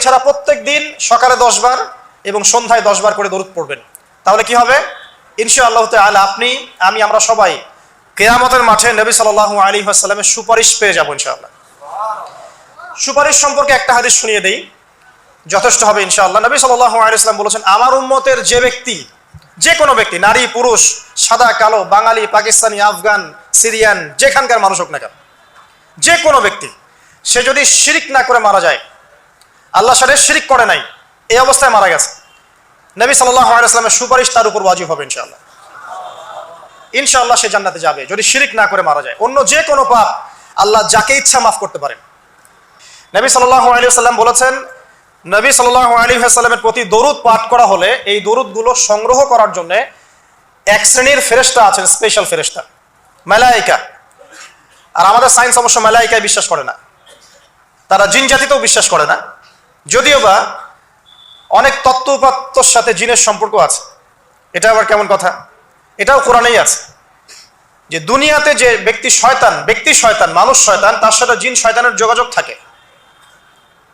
এছাড়া প্রত্যেক দিন সকালে দশবার এবং সন্ধ্যায় দশবার করে দরুদ পড়বেন। তাহলে কি হবে? ইনশা আল্লাহ তালা আপনি, আমি, আমরা সবাই কেয়ামতের মাঠে নবী সাল্লাহ আলী আসসালামের সুপারিশ পেয়ে যাব ইনশাআল্লাহ। সুপারিশ সম্পর্কে একটা হাদিস শুনিয়ে দেই। যথেষ্ট হবে ইনশাআল্লাহ। নবী সাল্লাহ আলাইসলাম বলেছেন, আমার উম্মতের যে ব্যক্তি যে কোনো ব্যক্তি, নারী, পুরুষ, সাদা, কালো, বাঙালি, পাকিস্তানি, আফগান, সিরিয়ান, যেখানকার মানুষ হোক না কেন যে কোনো ব্যক্তি, সে যদি শিরিক না করে মারা যায় আল্লাহ সাথে শিরিক করে নাই। এই অবস্থায় মারা গেছে। নবী আলাইসলামের সুপারিশ তার উপর ওয়াজিব হবে ইনশাআল্লাহ। ইনশাআল্লাহ সে জান্নাতে যাবে, যদি শিরিক না করে মারা যায়। অন্য যে কোনো পাপ আল্লাহ যাকে ইচ্ছা মাফ করতে পারেন। নবী সাল্লাহ আলী সাল্লাম বলেছেন, নবী সাল্লাহ আলী সাল্লামের প্রতি দরুদ পাঠ করা হলে এই দরুদগুলো সংগ্রহ করার জন্য এক শ্রেণির ফেরেস্তা আছেন স্পেশাল ফেরেস্তা মেলাইকা। আর আমাদের সায়েন্স অবশ্য মেলাইকায় বিশ্বাস করে না। তারা জিন জাতিতেও বিশ্বাস করে না। যদিও বা অনেক তত্ত্ব উপাত্তর সাথে জিনের সম্পর্ক আছে। এটা আবার কেমন কথা? এটাও কোরআনেই আছে। যে দুনিয়াতে যে ব্যক্তি শয়তান ব্যক্তি শয়তান, মানুষ শয়তান, তার সাথে জিন শয়তানের যোগাযোগ থাকে।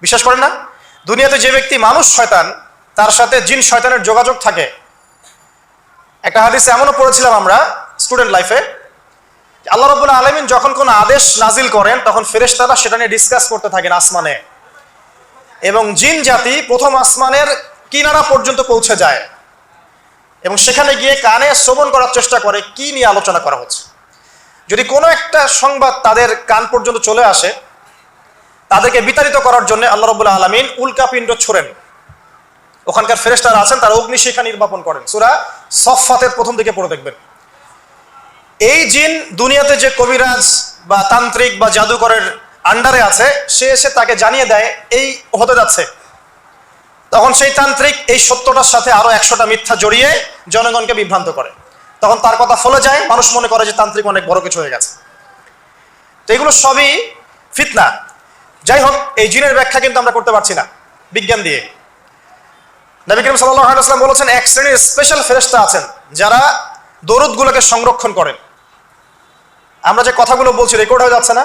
বিশ্বাস করেন না? দুনিয়াতে যে ব্যক্তি মানুষ শয়তান, তার সাথে জিন শয়তানের যোগাযোগ থাকে। একটা হাদিস এমনও পড়েছিলাম আমরা স্টুডেন্ট লাইফে আল্লাহ রবুল্লা আলমিন যখন কোনো আদেশ নাজিল করেন, তখন ফেরেশতারা সেটা নিয়ে ডিসকাস করতে থাকেন আসমানে। এবং জিন জাতি প্রথম আসমানের কিনারা পর্যন্ত পৌঁছে যায়। এবং সেখানে গিয়ে কানে শ্রবণ করার চেষ্টা করে, কি নিয়ে আলোচনা করা হচ্ছে। যদি কোনো একটা সংবাদ তাদের কান পর্যন্ত চলে আসে, তাদেরকে বিতাড়িত করার জন্য আল্লাহ রবুল্লা আলমিন উল্কাপিণ্ড ছোড়েন। ওখানকার ফেরেস্টার আছেন, তারা অগ্নিশিখা নির্বাপন করেন। সুরা সফাতের প্রথম দিকে পড়ে দেখবেন। এই জিন দুনিয়াতে যে কবিরাজ বা তান্ত্রিক বা জাদুকরের আন্ডারে আছে, সে এসে তাকে জানিয়ে দেয়, এই হতে যাচ্ছে। তখন সেই তান্ত্রিক এই সত্যটার সাথে আরও একশোটা মিথ্যা জড়িয়ে জনগণকে বিভ্রান্ত করে। তখন তার কথা ফলে যায়, মানুষ মনে করে যে তান্ত্রিক অনেক বড় কিছু হয়ে গেছে। তো এগুলো সবই ফিতনা। যাই হোক, এই জিনের ব্যাখ্যা কিন্তু আমরা করতে পারছি না, বিজ্ঞান দিয়ে। নবী করিম আলাইসলাম বলেছেন, এক শ্রেণির স্পেশাল ফেরেস্তা আছেন, যারা দরুদগুলোকে সংরক্ষণ করেন। আমরা যে কথাগুলো বলছি রেকর্ড হয়ে যাচ্ছে না?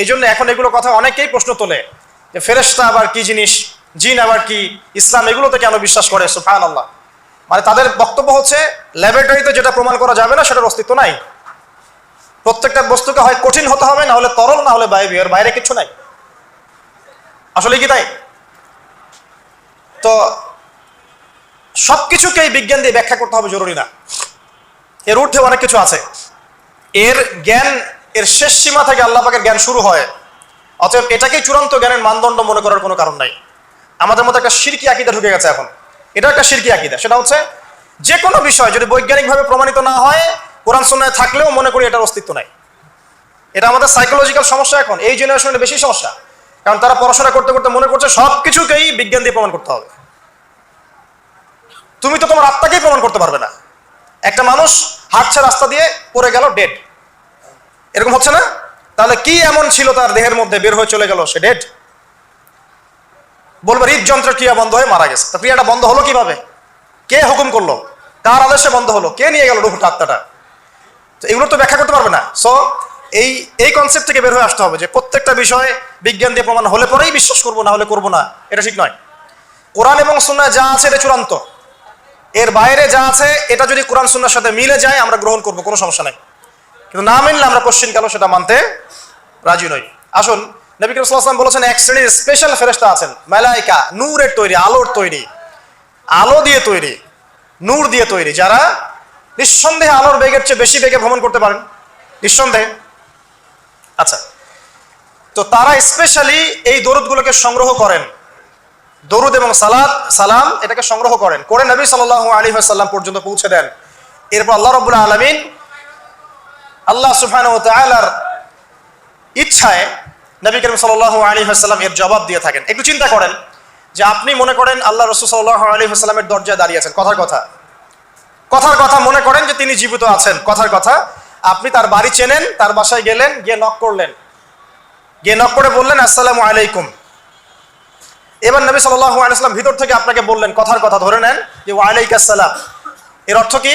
এই জন্য এখন এগুলো কথা অনেকেই প্রশ্ন তোলে। যে ফেরেস্তা আবার কি জিনিস, জিন আবার কি, ইসলাম এগুলোতে কেন বিশ্বাস করে? সুফান আল্লাহ মানে তাদের বক্তব্য হচ্ছে, ল্যাবরেটরিতে যেটা প্রমাণ করা যাবে না, সেটার অস্তিত্ব নাই। প্রত্যেকটা বস্তুকে হয় কঠিন হতে হবে, না হলে তরল, না হলে বায়বী বাইরে কিছু নাই। আসলে কি তাই? তো সব সবকিছুকেই বিজ্ঞান দিয়ে ব্যাখ্যা করতে হবে, জরুরি না। এর ঊর্ধ্বে অনেক কিছু আছে। এর জ্ঞান এর শেষ সীমা থেকে আল্লাহ পাকের জ্ঞান শুরু হয়। অতএব এটাকেই চূড়ান্ত জ্ঞানের মানদণ্ড মনে করার কোনো কারণ নাই। আমাদের মধ্যে একটা শিরকি আকিদা ঢুকে গেছে এখন। এটা একটা শিরকি আকিদা। সেটা হচ্ছে যে কোনো বিষয় যদি বৈজ্ঞানিকভাবে প্রমাণিত না হয়, কোরআন সন্ন্যায় থাকলেও মনে করি এটার অস্তিত্ব নাই। এটা আমাদের সাইকোলজিক্যাল সমস্যা এখন। এই জেনারেশনের বেশি সমস্যা। কারণ তারা পড়াশোনা করতে করতে মনে করছে সব কিছুকেই বিজ্ঞান দিয়ে প্রমাণ করতে হবে। তুমি তো তোমার আত্মাকেই প্রমাণ করতে পারবে না। একটা মানুষ হাঁটছে রাস্তা দিয়ে পড়ে গেল ডেড এরকম হচ্ছে না? তাহলে কি এমন ছিল তার দেহের মধ্যে? বের হয়ে চলে গেল, সে ডেড বলবে, হৃদযন্ত্রের ক্রিয়া বন্ধ হয়ে মারা গেছে। তো ক্রিয়াটা বন্ধ হলো কীভাবে? কে হুকুম করল? কার আদেশে বন্ধ হলো? কে নিয়ে গেল রুহুটা আত্মাটা? তো এগুলো তো ব্যাখ্যা করতে পারবে না। সো এই এই কনসেপ্ট থেকে বের হয়ে আসতে হবে যে প্রত্যেকটা বিষয় বিজ্ঞান দিয়ে প্রমাণ হলে পরেই বিশ্বাস করব, না হলে করব না। এটা ঠিক নয়। কোরআন এবং সুন্নায় যা আছে এটা চূড়ান্ত। এর বাইরে যা আছে, এটা যদি কোরআন সুন্নার সাথে মিলে যায়, আমরা গ্রহণ করব, কোনো সমস্যা নাই। কিন্তু না মিললে আমরা কোশ্চিন কালো সেটা মানতে রাজি নই। আসুন, নবী করিম সাল্লাল্লাহু বলেছেন, এক শ্রেণির স্পেশাল ফেরেশতা আছেন, মালাইকা, নূরের তৈরি, আলোর তৈরি, আলো দিয়ে তৈরি, নূর দিয়ে তৈরি, যারা নিঃসন্দেহে আলোর বেগের চেয়ে বেশি বেগে ভ্রমণ করতে পারেন। নিঃসন্দেহে। আচ্ছা তো তারা স্পেশালি এই দরুদগুলোকে সংগ্রহ করেন। দরুদ এবং সালাদ, সালাম এটাকে সংগ্রহ করেন, করে নবী সাল্লাহ আলী সাল্লাম পর্যন্ত পৌঁছে দেন। এরপর আল্লাহ রবুল্লাহ আলমিন আল্লাহ সুফান ও তালার ইচ্ছায় নবী করিম সাল্লাহ আলী সাল্লাম এর জবাব দিয়ে থাকেন। একটু চিন্তা করেন যে আপনি মনে করেন আল্লাহ রসুল সাল্লাহ আলী আসসালামের দরজায় দাঁড়িয়ে আছেন। কথার কথা। কথার কথা মনে করেন যে তিনি জীবিত আছেন। কথার কথা, আপনি তার বাড়ি চেনেন, তার বাসায় গেলেন, গিয়ে নক করলেন। গিয়ে নক করে বললেন, আসসালামু আলাইকুম। এবার নবী সাল্লাহ আলাইসলাম ভিতর থেকে আপনাকে বললেন কথার কথা ধরে নেন যে ওয়ালাইক আসসালাম এর অর্থ কি?